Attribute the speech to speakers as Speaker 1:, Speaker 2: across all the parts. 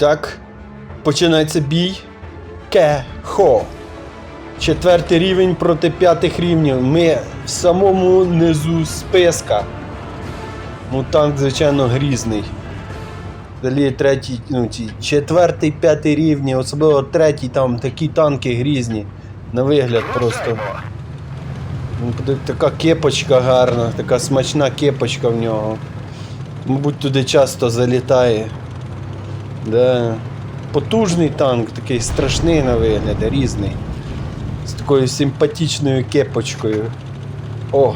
Speaker 1: Так, починається бій. Кехо. Четвертий рівень проти п'ятих рівнів. Ми в самому низу списка. Танк, звичайно, грізний. Далі третій, ну, четвертий, п'ятий рівні, особливо третій, там такі танки грізні. На вигляд просто. Така кепочка гарна, така смачна кепочка в нього. Мабуть, туди часто залітає. Да. Потужний танк, такий страшний на вигляд, різний. З такою симпатичною кепочкою. О!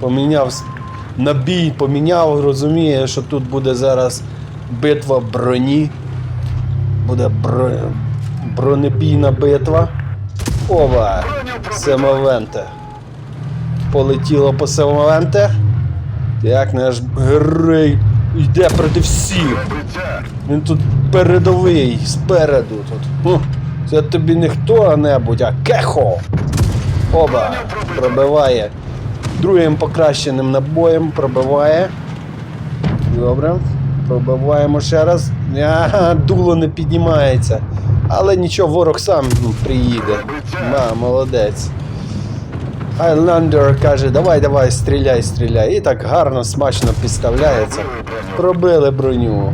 Speaker 1: Поміняв набій, поміняв, розуміє, що тут буде зараз битва броні. Буде бро... бронебійна битва. Ова! Семовенте. Полетіло по Семовенте. Так, наш герой йде проти всіх. Він тут передовий, спереду тут. Це тобі не хто-небудь, а кехо. Оба. Пробиває. Другим покращеним набоєм пробиває. Добре. Пробиваємо ще раз. Ага, дуло не піднімається. Але нічого, ворог сам приїде. Да, молодець. Хайлендер каже, давай, давай, стріляй, стріляй. І так гарно, смачно підставляється. Пробили броню.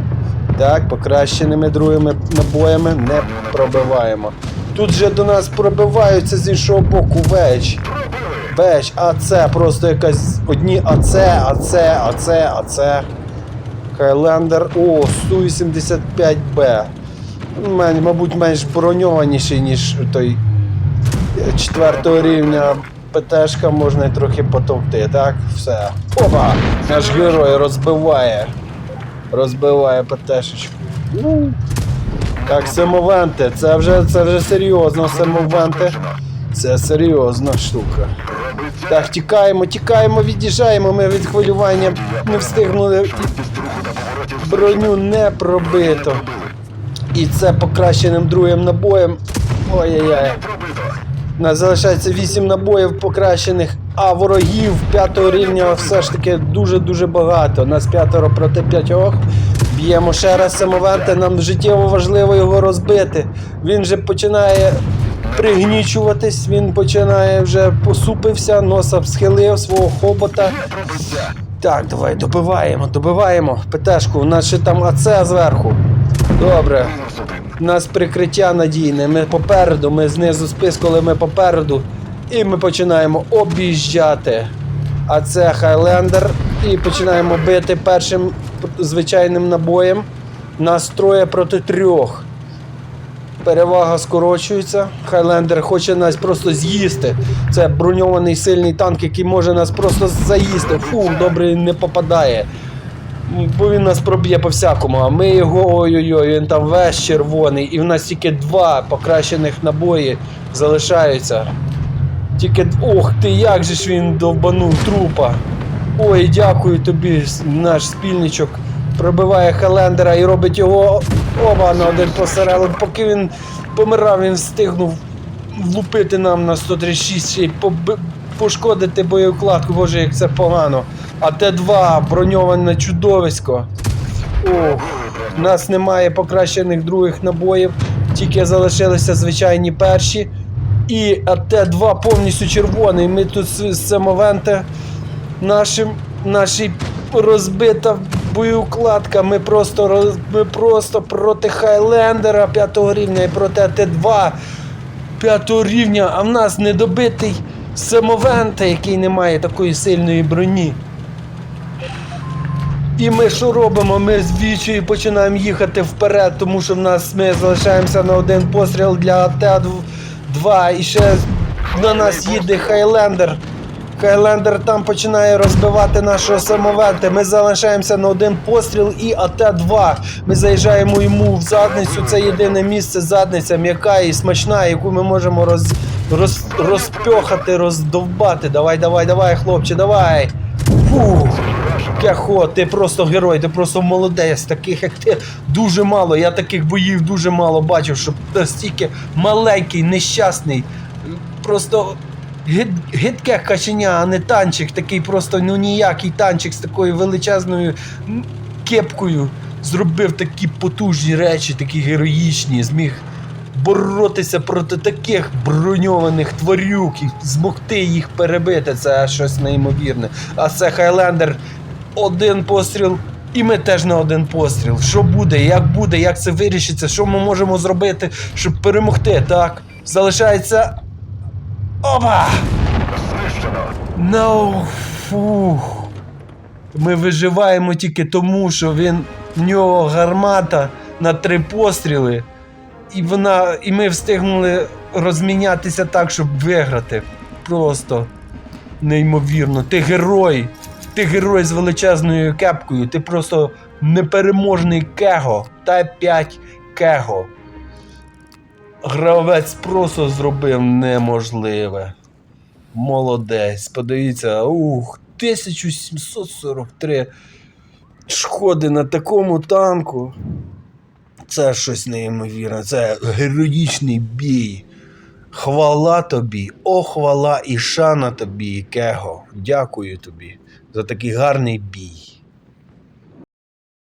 Speaker 1: Так, покращеними другими набоями не пробиваємо. Тут же до нас пробиваються з іншого боку веч. Веч, а це просто якась одні АЦ, АЦ, АЦ, АЦ. Хайлендер. О, 185Б. Мен- Мабуть, менш броньованіший, ніж той е, четвертого рівня ПТшка можна і трохи потовкти, так? Все. Опа! Наш герой розбиває. Розбиває ПТшечку. Ну. Так, семовенти, це вже, це вже серйозно, семовенти. Це серйозна штука. Так, тікаємо, тікаємо, від'їжджаємо. Ми від хвилювання не встигнули. Броню не пробито. І це покращеним другим набоєм. Ой-яй-яй. Нас залишається 8 набоїв покращених, а ворогів п'ятого рівня все ж таки дуже-дуже багато. Нас п'ятеро проти п'ятьох. Б'ємо ще раз самовенте, нам життєво важливо його розбити. Він вже починає пригнічуватись, він починає вже посупився, носа схилив свого хобота. Так, давай, добиваємо, добиваємо. ПТшку, у нас ще там АЦ зверху. Добре. Нас прикриття надійне. Ми попереду, ми знизу списку, але ми попереду. І ми починаємо об'їжджати. А це Хайлендер. І починаємо бити першим звичайним набоєм. Нас троє проти трьох. Перевага скорочується. Хайлендер хоче нас просто з'їсти. Це броньований сильний танк, який може нас просто заїсти. Фу, добре не попадає. Бо він нас проб'є по всякому, а ми його ой-ой-ой, він там весь червоний, і в нас тільки два покращених набої залишаються. Тільки. Ох ти, як же ж він довбанув трупа. Ой, дякую тобі, наш спільничок. Пробиває Хелендера і робить його оба на один посередок. Поки він помирав, він встигнув влупити нам на 136 ще й поби- пошкодити боєвкладку. Боже, як це погано. А Т2 броньоване чудовисько. Ох, у нас немає покращених других набоїв, тільки залишилися звичайні перші. І АТ-2 повністю червоний. Ми тут з самовенте нашим, нашій розбита боєукладка. Ми просто, роз- ми просто проти Хайлендера 5 рівня і проти АТ-2 5 рівня, а в нас недобитий самовента, який не має такої сильної броні. І ми що робимо? Ми з вічою починаємо їхати вперед, тому що в нас ми залишаємося на один постріл для АТ-2 і ще на нас їде Хайлендер. Хайлендер там починає розбивати нашого самовента. Ми залишаємося на один постріл і АТ-2. Ми заїжджаємо йому в задницю. Це єдине місце задниця, м'яка і смачна, яку ми можемо роз, роз, розпьохати, роздовбати. Давай, давай, давай, хлопче, давай. Фух. Кяхо, ти просто герой, ти просто молодець. Таких як ти дуже мало. Я таких боїв дуже мало бачив, щоб настільки маленький, нещасний. Просто гид, гидке каченя, а не танчик. Такий просто ну ніякий танчик з такою величезною кепкою. зробив такі потужні речі, такі героїчні, зміг боротися проти таких броньованих тварюк і змогти їх перебити. Це щось неймовірне. А це Хайлендер один постріл. І ми теж на один постріл. Що буде, як буде, як це вирішиться, що ми можемо зробити, щоб перемогти, так? Залишається. Опа! Ну, фух. Ми виживаємо тільки тому, що він в нього гармата на три постріли, і вона. І ми встигнули розмінятися так, щоб виграти. Просто неймовірно. Ти герой. Ти герой з величезною кепкою. Ти просто непереможний кего. Т5 кего. Гравець просто зробив неможливе. Молодець. Подивіться, ух, 1743 шкоди на такому танку. Це щось неймовірне. Це героїчний бій. Хвала тобі, о, хвала і шана тобі, Кего. Дякую тобі за такий гарний бій.